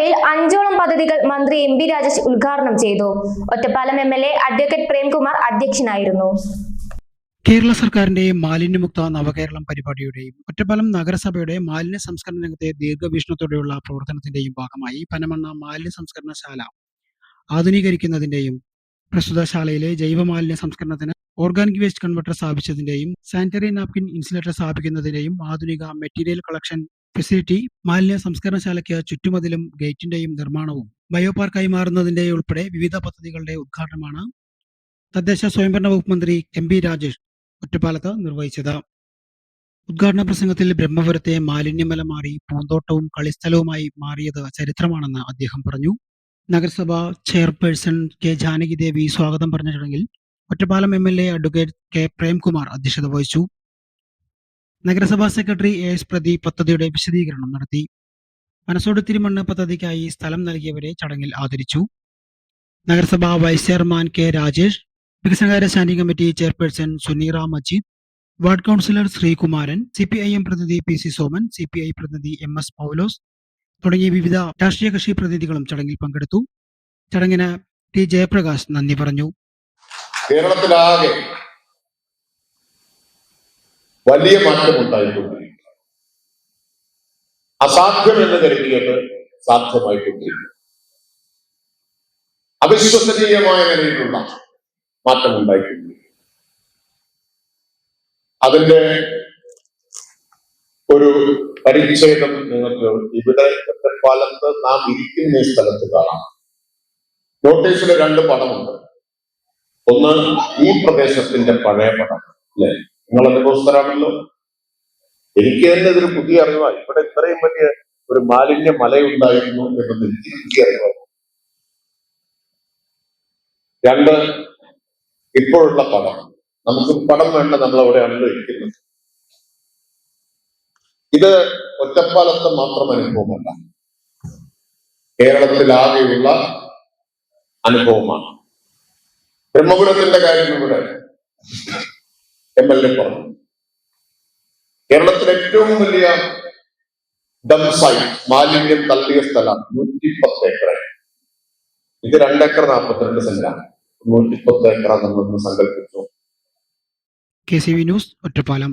നഗരസഭയിൽ അഞ്ചോളം പദ്ധതികൾ മന്ത്രി എം ബി രാജേഷ് ഉദ്ഘാടനം ചെയ്തു. Ottapalam M L A advocate Premkumar അധ്യക്ഷനായിരുന്നു. കേരള സർക്കാരിന്റെ മാലിന്യമുക്ത നവകേരളം പരിപാടിയുടെയും ഒറ്റപ്പാലം നഗരസഭയുടെ മാലിന്യ സംസ്കരണ രംഗത്തെ ദീർഘവീക്ഷണത്തോടെയുള്ള പ്രവർത്തനത്തിന്റെയും ഭാഗമായി പനമണ്ണ മാലിന്യ സംസ്കരണശാല ആധുനീകരിക്കുന്നതിന്റെയും പ്രസ്തുത ശാലയിലെ ജൈവമാലിന്യ സംസ്കരണത്തിന് ഓർഗാനിക് വേസ്റ്റ് കൺവെർട്ടർ സ്ഥാപിച്ചതിന്റെയും സാനിറ്ററി നാപ്കിൻ ഇൻസുലേറ്റർ സ്ഥാപിക്കുന്നതിന്റെയും ആധുനിക മെറ്റീരിയൽ കളക്ഷൻ ഫെസിലിറ്റി മാലിന്യ സംസ്കരണശാലയ്ക്ക് ചുറ്റുമതിലും ഗേറ്റിന്റെയും നിർമ്മാണവും ബയോപാർക്കായി മാറുന്നതിന്റെ ഉൾപ്പെടെ വിവിധ പദ്ധതികളുടെ ഉദ്ഘാടനമാണ് തദ്ദേശ സ്വയംഭരണ വകുപ്പ് മന്ത്രി എം പി രാജേഷ് ഒറ്റപ്പാലത്ത് നിർവഹിച്ചത്. ഉദ്ഘാടന പ്രസംഗത്തിൽ ബ്രഹ്മപുരത്തെ മാലിന്യമല മാറി പൂന്തോട്ടവും കളിസ്ഥലവുമായി മാറിയത് ചരിത്രമാണെന്ന് അദ്ദേഹം പറഞ്ഞു. നഗരസഭ ചെയർപേഴ്സൺ കെ ജാനകി ദേവി സ്വാഗതം പറഞ്ഞ ചടങ്ങിൽ Ottapalam M L A advocate K Premkumar അധ്യക്ഷത വഹിച്ചു. നഗരസഭാ സെക്രട്ടറി എ എസ് പ്രദീപ് പദ്ധതിയുടെ വിശദീകരണം നടത്തി. മനസോട് തിരുമണ്ണ് പദ്ധതിക്കായി സ്ഥലം നൽകിയവരെ ചടങ്ങിൽ ആദരിച്ചു. നഗരസഭാ വൈസ് ചെയർമാൻ കെ രാജേഷ് വികസനകാര്യ standing committee chairperson Suneera Majeed ward councillor Sreekumaran C P I M പ്രതിനിധി P C Soman C P I പ്രതിനിധി എം എസ് പൗലോസ് തുടങ്ങിയ വിവിധ രാഷ്ട്രീയ കക്ഷി പ്രതിനിധികളും ചടങ്ങിൽ പങ്കെടുത്തു. ചടങ്ങിന് ടി ജയപ്രകാശ് നന്ദി പറഞ്ഞു. കേരളത്തിലാകെ വലിയ അസാധ്യം എന്ന് കരുതിയത് സാധ്യമായിക്കൊണ്ടിരിക്കുന്നു. അവിശ്വസനീയമായ നിലയിലുള്ള മാറ്റം മാറ്റമുണ്ടായിക്കൊണ്ടിരിക്കുന്നു അതിന്റെ ഒരു പരിച്ഛേദം നിങ്ങൾക്ക് ഇവിടെ ഒറ്റപ്പാലത്ത് നാം ഇരിക്കുന്ന ഈ സ്ഥലത്ത് കാണാം. നോട്ടീസിൽ രണ്ട് പടമുണ്ട്. ഒന്ന് ഈ പ്രദേശത്തിന്റെ പഴയ പടം അല്ലെ? നിങ്ങൾ അനുഭവസ്ഥരാണല്ലോ എനിക്ക് തന്നെ ഇതൊരു പുതിയ അറിവാണ് ഇവിടെ ഇത്രയും വലിയ ഒരു മാലിന്യ മലയുണ്ടായിരുന്നു എന്നത് എനിക്ക് പുതിയ അറിവാണ്. രണ്ട് ഇപ്പോഴുള്ള പടം നമുക്ക് പടം വേണ്ട നമ്മൾ അവിടെയാണല്ലോ ഇരിക്കുന്നത് ഇത് ഒറ്റപ്പാലത്ത് മാത്രം അനുഭവമല്ല. കേരളത്തിലാകെയുള്ള അനുഭവമാണ്. ബ്രഹ്മപുരത്തിന്റെ കാര്യം ഇവിടെ. എം എൽ എ പറഞ്ഞു കേരളത്തിലെ ഏറ്റവും വലിയ ഡം സൈറ്റ് മാലിന്യം തള്ളിയ സ്ഥലം നൂറ്റിപ്പത്ത് ഏക്കർ ഇത് രണ്ടേക്കർ നാൽപ്പത്തിരണ്ട് സെന്റാണ്. നൂറ്റിപ്പത്ത് ഏക്കർ നമ്മളൊന്ന് സങ്കല്പിച്ചു. K C V news Ottapalam.